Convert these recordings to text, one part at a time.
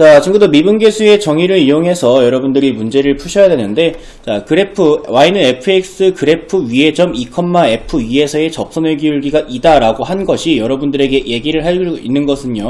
자, 친구들 미분계수의 정의를 이용해서 여러분들이 문제를 푸셔야 되는데, 자, 그래프, y는 fx 그래프 위의 점 2, f 위에서의 접선의 기울기가 이다라고 한 것이 여러분들에게 얘기를 할수 있는 것은요,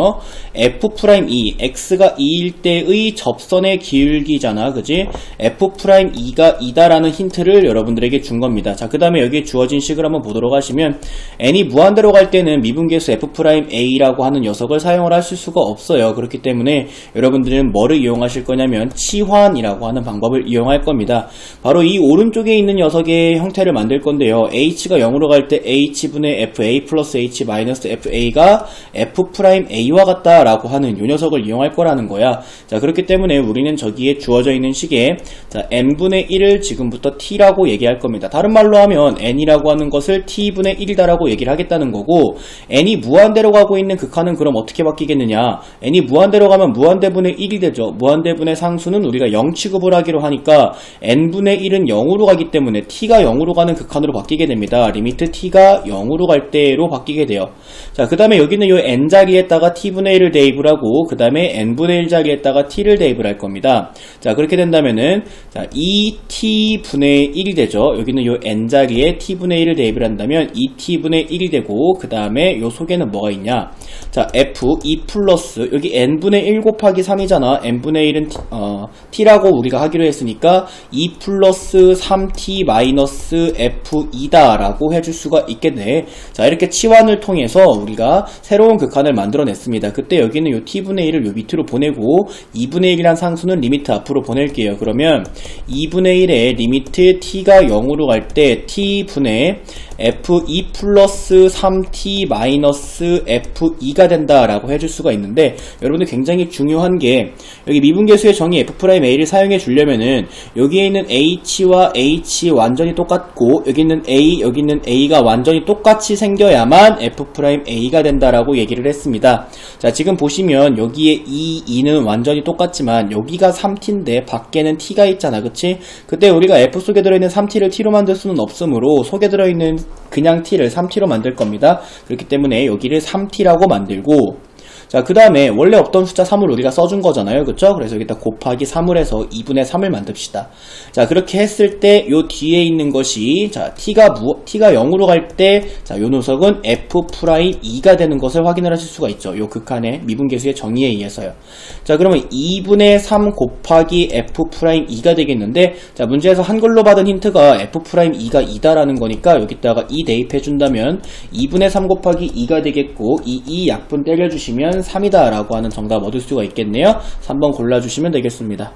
f'2, x가 2일 때의 접선의 기울기잖아, 그지? f'2가 이다라는 힌트를 여러분들에게 준 겁니다. 자, 그 다음에 여기에 주어진 식을 한번 보도록 하시면, n이 무한대로 갈 때는 미분계수 f'a라고 하는 녀석을 사용을 하실 수가 없어요. 그렇기 때문에 여러분들은 뭐를 이용하실 거냐면 치환이라고 하는 방법을 이용할 겁니다. 바로 이 오른쪽에 있는 녀석의 형태를 만들 건데요. h가 0으로 갈 때 h분의 fa 플러스 h 마이너스 fa가 f'a와 같다라고 하는 이 녀석을 이용할 거라는 거야. 자 그렇기 때문에 우리는 저기에 주어져 있는 식에 자 n분의 1을 지금부터 t라고 얘기할 겁니다. 다른 말로 하면 n이라고 하는 것을 t분의 1이다라고 얘기를 하겠다는 거고 n이 무한대로 가고 있는 극한은 그럼 어떻게 바뀌겠느냐? n이 무한대로 가면 무한대 분의 1이 되죠. 무한대분의 상수는 우리가 0 취급을 하기로 하니까 n분의 1은 0으로 가기 때문에 t가 0으로 가는 극한으로 바뀌게 됩니다. 리미트 t가 0으로 갈 때로 바뀌게 돼요. 자, 그 다음에 여기는 이 n 자리에다가 t분의 1을 대입을 하고 그 다음에 n분의 1 자리에다가 t를 대입을 할 겁니다. 자, 그렇게 된다면은 자, 2t분의 1이 되죠. 여기는 이 n 자리에 t분의 1을 대입을 한다면 2t분의 1이 되고 그 다음에 이 속에는 뭐가 있냐? 자, f 2 플러스 여기 n분의 1 곱하기 3이잖아. n분의 1은 t, 어, t라고 우리가 하기로 했으니까 2 플러스 3t 마이너스 f2다 라고 해줄 수가 있겠네. 자, 이렇게 치환을 통해서 우리가 새로운 극한을 만들어냈습니다. 그때 여기는 요 t분의 1을 요 밑으로 보내고 2분의 1이란 상수는 리미트 앞으로 보낼게요. 그러면 2분의 1의 리미트 t가 0으로 갈 때 t분의 f2 플러스 3t 마이너스 f2가 된다라고 해줄 수가 있는데 여러분들 굉장히 중요한 게 여기 미분계수의 정의 f'a를 사용해 주려면은 여기에 있는 h와 h 완전히 똑같고 여기 있는 a 여기 있는 a가 완전히 똑같이 생겨야만 f'a가 된다라고 얘기를 했습니다. 자 지금 보시면 여기에 이 2는 완전히 똑같지만 여기가 3t인데 밖에는 t가 있잖아 그치? 그때 우리가 f 속에 들어있는 3t를 t로 만들 수는 없으므로 속에 들어있는 그냥 t를 3t로 만들 겁니다. 그렇기 때문에 여기를 3t라고 만들고 자, 그 다음에 원래 없던 숫자 3을 우리가 써준 거잖아요. 그쵸? 그래서 여기다 곱하기 3을 해서 2분의 3을 만듭시다. 자, 그렇게 했을 때 요 뒤에 있는 것이 자, t가 무, t가 0으로 갈 때 자, 요 녀석은 f'2가 되는 것을 확인을 하실 수가 있죠. 요 극한의 미분계수의 정의에 의해서요. 자, 그러면 2분의 3 곱하기 f'2가 되겠는데 자, 문제에서 한글로 받은 힌트가 f'2가 2다라는 거니까 여기다가 2 대입해 준다면 2분의 3 곱하기 2가 되겠고 이 2 약분 때려 주시면 3이다 라고 하는 정답 얻을 수가 있겠네요. 3번 골라주시면 되겠습니다.